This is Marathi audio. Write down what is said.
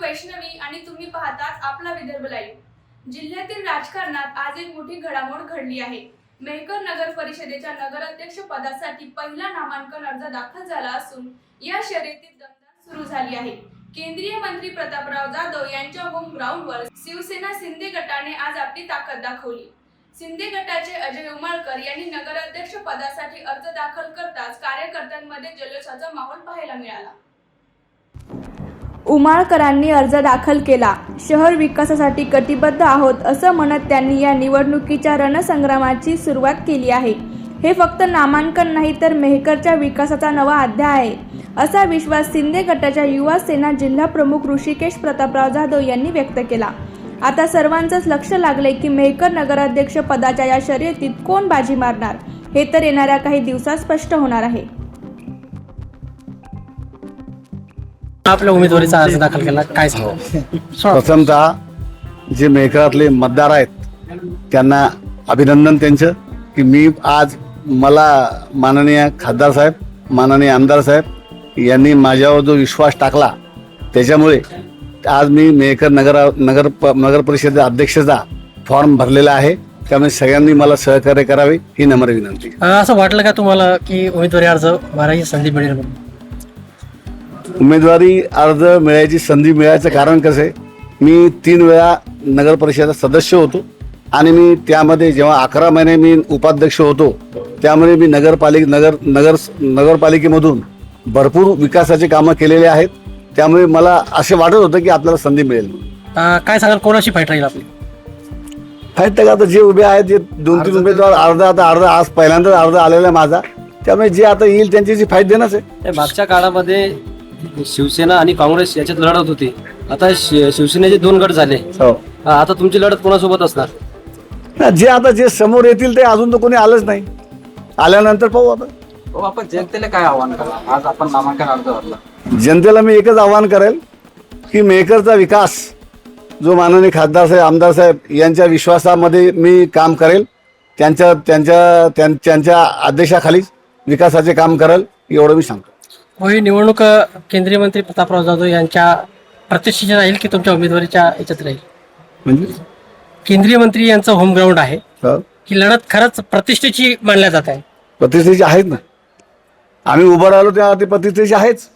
वैष्णवी आणि तुम्ही पाहतात आपला विदर्भ लाईव्ह जिल्ह्यातील राजकारणात आज एक मोठी घडामोड घडली आहे. मेहकर नगर परिषदेच्या नगराध्यक्ष पदासाठी पहिला नामांकन अर्ज दाखल झाला असून या शर्यतीत दमदार सुरू झाली आहे. केंद्रीय मंत्री प्रतापराव जाधव यांच्या होम ग्राउंडवर शिवसेना शिंदे गटाने आज आपली ताकद दाखवली. शिंदे गटाचे अजय उमाळकर यांनी नगराध्यक्ष पदासाठी अर्ज दाखल करताच कार्यकर्त्यांमध्ये जल्लोषाचा माहोल पाहायला मिळाला. उमाळकरांनी अर्ज दाखल केला. शहर विकासासाठी कटिबद्ध आहोत असं म्हणत त्यांनी या निवडणुकीच्या रणसंग्रामाची सुरुवात केली आहे. हे फक्त नामांकन नाही तर मेहकरच्या विकासाचा नवा अध्याय आहे. असा विश्वास शिंदे गटाच्या युवा सेना जिल्हा प्रमुख ऋषिकेश प्रतापराव जाधव यांनी व्यक्त केला. आता सर्वांचंच लक्ष लागले की मेहकर नगराध्यक्ष पदाच्या या शर्यतीत कोण बाजी मारणार? हे तर येणाऱ्या काही दिवसात स्पष्ट होणार आहे. आपल्या उमेदवारीचा अर्ज दाखल केला काय सांगू प्रथमतः जे मेहकरातले मतदार आहेत त्यांना अभिनंदन त्यांचं की मी आज मला माननीय खासदार साहेब माननीय आमदार साहेब यांनी माझ्यावर जो विश्वास टाकला त्याच्यामुळे आज मी मेहकर नगर नगर प- नगर परिषद अध्यक्षाचा फॉर्म भरलेला आहे. त्यामुळे सगळ्यांनी मला सहकार्य करावे ही नम्र विनंती. असं वाटलं का तुम्हाला की उमेदवारी अर्ज भरायची संधी मिळेल उमेदवारी अर्ज मिळायची संधी मिळायचं कारण कसं आहे? मी तीन वेळा नगर परिषदेचा सदस्य होतो आणि मी त्यामध्ये जेव्हा अकरा महिने मी उपाध्यक्ष होतो त्यामुळे मी नगरपालिक नगर नगर नगरपालिकेमधून भरपूर विकासाचे कामं केलेले आहेत. त्यामुळे मला असे वाटत होतं की आपल्याला संधी मिळेल. काय सांगाल? कोणाशी फाईट राहील आपली? फाईट तर आता जे उभे आहेत जे दोन तीन उमेदवार अर्धा आता अर्धा आज पहिल्यांदाच अर्धा आलेला आहे माझा. त्यामुळे जे आता येईल त्यांची जी फाईट देणंच आहे. मागच्या काळामध्ये शिवसेना आणि काँग्रेस याच्यात लढत होती. आता शि- शिवसेनेचे दोन गट झाले. हो. आता तुमची लढत कोणासोबत असणार? ना, जे आता जे समोर येतील ते अजून तर कोणी आलंच नाही. आल्यानंतर पाहू आता. हो आपण जनतेला काय आव्हान करा आज आपण नामांकन अर्ज भरला. जनतेला मी एकच आवाहन करेल की मेकरचा विकास जो माननीय खासदार साहेब आमदार साहेब यांच्या विश्वासामध्ये मी काम करेल त्यांच्या त्यांच्या त्यां- त्यांच्या आदेशाखाली विकासाचे काम करेल एवढं मी सांगतो. हो ही निवडणूक केंद्रीय मंत्री प्रतापराव जाधव यांच्या प्रतिष्ठेची राहील की तुमच्या उमेदवारीच्या याच्यात राहील? म्हणजे? केंद्रीय मंत्री यांचं होम ग्राउंड आहे. हो. ही लढत खरंच प्रतिष्ठेची मानल्या जात आहे. प्रतिष्ठेचे आहेत ना. आम्ही उभं राहिलो तेव्हा ते प्रतिष्ठेचे आहेच.